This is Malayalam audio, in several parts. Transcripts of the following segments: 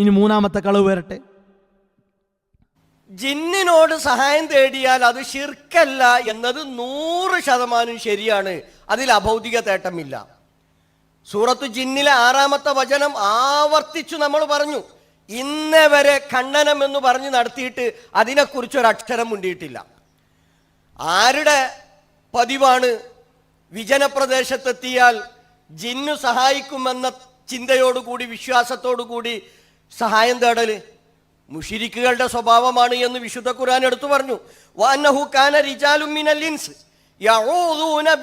ഇനി മൂന്നാമത്തെ കളവ് വരട്ടെ. ജിന്നിനോട് സഹായം തേടിയാൽ അത് ശിർക്കല്ല എന്നത് നൂറ് ശതമാനം ശരിയാണ്. അതിൽ അഭൗതിക തേട്ടമില്ല. സൂറത്ത് ജിന്നിലെ ആറാമത്തെ വചനം ആവർത്തിച്ചു നമ്മൾ പറഞ്ഞു. ഇന്നേ വരെ ഖണ്ഡനം എന്ന് പറഞ്ഞ് നടത്തിയിട്ട് അതിനെക്കുറിച്ച് ഒരു അക്ഷരം മുണ്ടിയിട്ടില്ല. ആരുടെ പതിവാണ് വിജനപ്രദേശത്തെത്തിയാൽ ജിന്നു സഹായിക്കുമെന്ന ചിന്തയോടുകൂടി വിശ്വാസത്തോടുകൂടി സഹായം തേടൽ. മുഷിരിക്കുകളുടെ സ്വഭാവമാണ് എന്ന് വിശുദ്ധ ഖുർആൻ എടുത്തു പറഞ്ഞു. കാന മിനൽ ഇൻസ്. യഊദൂന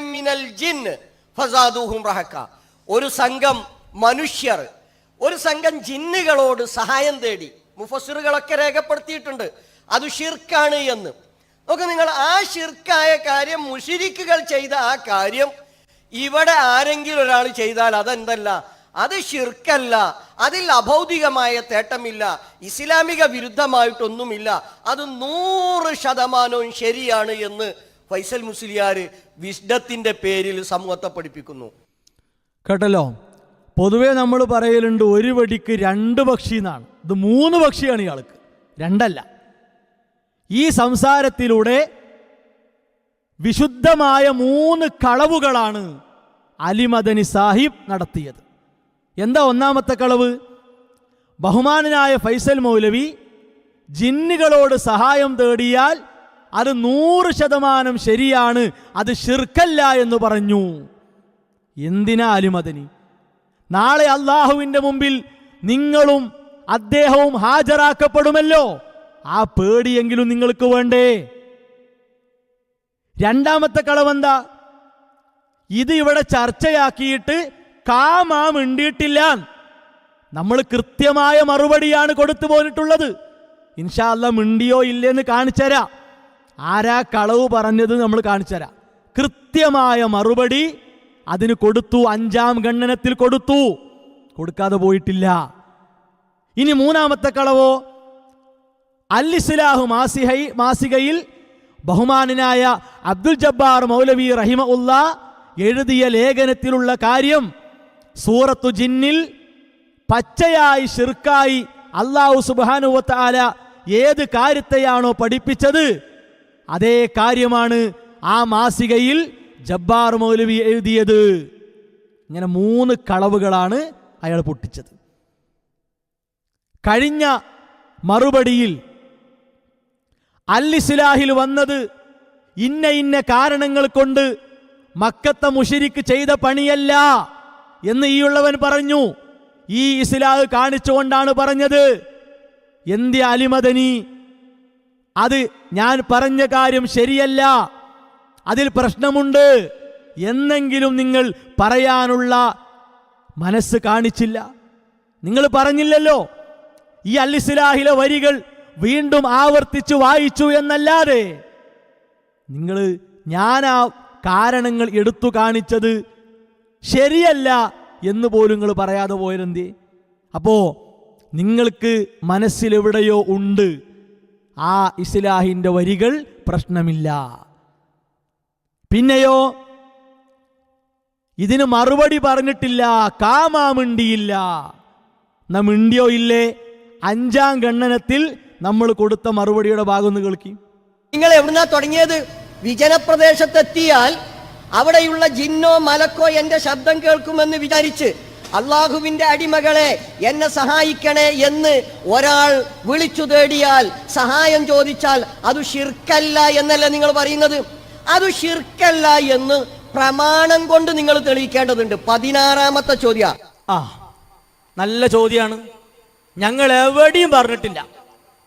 മിനൽ ജിൻ. ഫസാദൂഹും ഒരു സംഘം മനുഷ്യർ ഒരു സംഘം ജിന്നുകളോട് സഹായം തേടി മുഫസ്സിറുകളൊക്കെ രേഖപ്പെടുത്തിയിട്ടുണ്ട്. അത് ഷിർക്കാണ് എന്ന്. നോക്ക് നിങ്ങൾ ആ ഷിർക്കായ കാര്യം മുഷിരിക്കുകൾ ചെയ്ത ആ കാര്യം ഇവിടെ ആരെങ്കിലും ഒരാൾ ചെയ്താൽ അതെന്തല്ല? അത് ഷിർക്കല്ല അതിൽ അഭൗതികമായ തേട്ടമില്ല ഇസ്ലാമിക വിരുദ്ധമായിട്ടൊന്നുമില്ല. അത് നൂറ് ശതമാനവും ശരിയാണ് എന്ന് ഫൈസൽ മുസ്ലിയാർ വിഷ്ഡത്തിന്റെ പേരിൽ സമൂഹത്തെ പഠിപ്പിക്കുന്നു. കേട്ടല്ലോ? പൊതുവേ നമ്മൾ പറയലുണ്ട് ഒരു വടിക്ക് രണ്ട് പക്ഷി എന്നാണ്. ഇത് മൂന്ന് പക്ഷിയാണ് ഇയാൾക്ക്. രണ്ടല്ല. ഈ സംസാരത്തിലൂടെ വിശുദ്ധമായ മൂന്ന് കളവുകളാണ് അലിമദനി സാഹിബ് നടത്തിയത്. എന്താ ഒന്നാമത്തെ കളവ്? ബഹുമാനനായ ഫൈസൽ മൗലവി ജിന്നുകളോട് സഹായം തേടിയാൽ അത് നൂറ് ശതമാനം ശരിയാണ് അത് ഷിർക്കല്ല എന്ന് പറഞ്ഞു. എന്തിനാ അലിമദനി നാളെ അള്ളാഹുവിന്റെ മുമ്പിൽ നിങ്ങളും അദ്ദേഹവും ഹാജരാക്കപ്പെടുമല്ലോ. ആ പേടിയെങ്കിലും നിങ്ങൾക്ക് വേണ്ടേ? രണ്ടാമത്തെ കളവെന്താ? ഇത് ഇവിടെ ചർച്ചയാക്കിയിട്ട് കാമാ മിണ്ടിയിട്ടില്ല. നമ്മൾ കൃത്യമായ മറുപടിയാണ് കൊടുത്തു പോന്നിട്ടുള്ളത് ഇൻഷാല്ല മിണ്ടിയോ ഇല്ലെന്ന് കാണിച്ചുതരാം ആരാ കളവ് പറഞ്ഞത് നമ്മൾ കാണിച്ചുതരാം കൃത്യമായ മറുപടി അതിന് കൊടുത്തു അഞ്ചാം ഗണ്ണനത്തിൽ കൊടുത്തു. കൊടുക്കാതെ പോയിട്ടില്ല. ഇനി മൂന്നാമത്തെ കളവോ? അൽ ഇസ്ലാഹു മാസിഹൈ മാസികയിൽ ബഹുമാനനായ അബ്ദുൽ ജബ്ബാർ മൗലവി റഹിമ ഉള്ള എഴുതിയ ലേഖനത്തിലുള്ള കാര്യം സൂറത്തു ജിന്നിൽ പച്ചയായി ഷിർക്കായി അള്ളാഹു സുബാനുവത്താല ഏത് കാര്യത്തെയാണോ പഠിപ്പിച്ചത്? അതേ കാര്യമാണ് ആ മാസികയിൽ ജബ്ബാർ മൗലവി എഴുതിയത്. ഇങ്ങനെ മൂന്ന് കളവുകളാണ് അയാൾ പൊട്ടിച്ചത്. കഴിഞ്ഞ മറുപടിയിൽ അൽ ഇസ്ലാഹിൽ വന്നത് ഇന്ന ഇന്ന കാരണങ്ങൾ കൊണ്ട് മക്കത്തെ മുഷിരിക്ക് ചെയ്ത പണിയല്ല. എന്ന് ഈ ഉള്ളവൻ പറഞ്ഞു. ഈ ഇസ്ലാഹ് കാണിച്ചുകൊണ്ടാണ് പറഞ്ഞത്. എന്തി അലിമദനി അത് ഞാൻ പറഞ്ഞ കാര്യം ശരിയല്ല. അതിൽ പ്രശ്നമുണ്ട്. എന്നെങ്കിലും നിങ്ങൾ പറയാനുള്ള മനസ്സ് കാണിച്ചില്ല. നിങ്ങൾ പറഞ്ഞില്ലല്ലോ. ഈ അൽ ഇസ്ലാഹിലെ വരികൾ വീണ്ടും ആവർത്തിച്ചു വായിച്ചു എന്നല്ലാതെ നിങ്ങൾ ഞാൻ ആ കാരണങ്ങൾ എടുത്തു കാണിച്ചത് ശരിയല്ല എന്ന് പോലും നിങ്ങൾ പറയാതെ പോയതെന്തേ? അപ്പോൾ നിങ്ങൾക്ക് മനസ്സിലെവിടെയോ ഉണ്ട്. ആ ഇസ്ലാഹിന്റെ വരികൾ പ്രശ്നമില്ല. പിന്നെയോ ഇതിന് മറുപടി പറഞ്ഞിട്ടില്ല കാമാ മിണ്ടിയില്ല. ന മിണ്ടിയോ ഇല്ലേ? അഞ്ചാം ഗണ്ണനത്തിൽ നമ്മൾ കൊടുത്ത മറുപടിയുടെ ഭാഗം ഒന്ന് കേൾക്കി. നിങ്ങൾ എവിടുന്നാ തുടങ്ങിയത്? വിജനപ്രദേശത്തെത്തിയാൽ അവിടെയുള്ള ജിന്നോ മലക്കോ എന്റെ ശബ്ദം കേൾക്കുമെന്ന് വിചാരിച്ച് അള്ളാഹുവിന്റെ അടിമകളെ എന്നെ സഹായിക്കണേ എന്ന് ഒരാൾ വിളിച്ചു തേടിയാൽ സഹായം ചോദിച്ചാൽ അത് ഷിർക്കല്ല എന്നല്ല നിങ്ങൾ പറയുന്നത്? അത് ഷിർക്കല്ല എന്ന് പ്രമാണം കൊണ്ട് നിങ്ങൾ തെളിയിക്കേണ്ടതുണ്ട്. പതിനാറാമത്തെ ചോദ്യ. ആ നല്ല ചോദ്യമാണ് ഞങ്ങൾ എവിടെയും പറഞ്ഞിട്ടില്ല.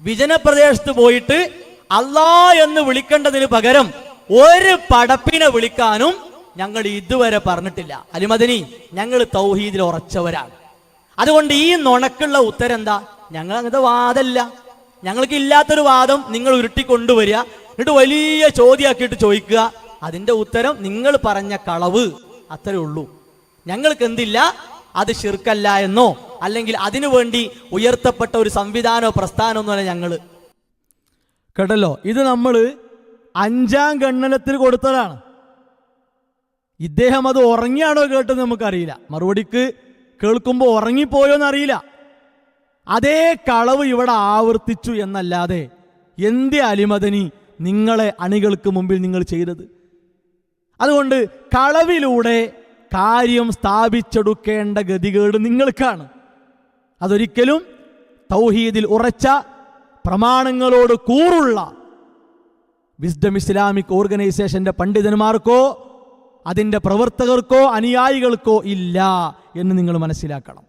വിജനപ്രദേശത്ത് പോയിട്ട് അല്ലാ എന്ന് വിളിക്കേണ്ടതിന് പകരം ഒരു പടപ്പിനെ വിളിക്കാനും ഞങ്ങൾ ഇതുവരെ പറഞ്ഞിട്ടില്ല. അലിമദനി ഞങ്ങൾ തൗഹീദിൽ ഉറച്ചവരാണ്. അതുകൊണ്ട് ഈ നുണക്കുള്ള ഉത്തരം എന്താ? ഞങ്ങൾ അങ്ങനത്തെ വാദമല്ല ഞങ്ങൾക്ക് ഇല്ലാത്തൊരു വാദം നിങ്ങൾ ഉരുട്ടി കൊണ്ടുവരിക എന്നിട്ട് വലിയ ചോദ്യമാക്കിയിട്ട് ചോദിക്കുക. അതിന്റെ ഉത്തരം നിങ്ങൾ പറഞ്ഞ കളവ്. അത്രേ ഉള്ളൂ. ഞങ്ങൾക്ക് എന്തില്ല? അത് ശിർക്കല്ല എന്നോ അല്ലെങ്കിൽ അതിനു വേണ്ടി ഉയർത്തപ്പെട്ട ഒരു സംവിധാനമോ പ്രസ്ഥാനമൊന്നുമല്ല ഞങ്ങൾ. കേട്ടല്ലോ? ഇത് നമ്മൾ അഞ്ചാം ഗണ്ണനത്തിൽ കൊടുത്തതാണ്. ഇദ്ദേഹം അത് ഉറങ്ങിയാണോ കേട്ടത് നമുക്കറിയില്ല. മറുപടിക്ക് കേൾക്കുമ്പോൾ ഉറങ്ങിപ്പോയോ എന്നറിയില്ല. അതേ കളവ് ഇവിടെ ആവർത്തിച്ചു എന്നല്ലാതെ എന്ത് അലിമദനി നിങ്ങളെ അണികൾക്ക് മുമ്പിൽ നിങ്ങൾ ചെയ്തത്? അതുകൊണ്ട് കളവിലൂടെ കാര്യം സ്ഥാപിച്ചെടുക്കേണ്ട ഗതികേട് നിങ്ങൾക്കാണ്. അതൊരിക്കലും തൗഹീദിൽ ഉറച്ച പ്രമാണങ്ങളോട് കൂറുള്ള വിസ്ഡം ഇസ്ലാമിക് ഓർഗനൈസേഷന്റെ പണ്ഡിതന്മാർക്കോ അതിന്റെ പ്രവർത്തകർക്കോ അനുയായികൾക്കോ ഇല്ല എന്ന് നിങ്ങൾ മനസ്സിലാക്കണം.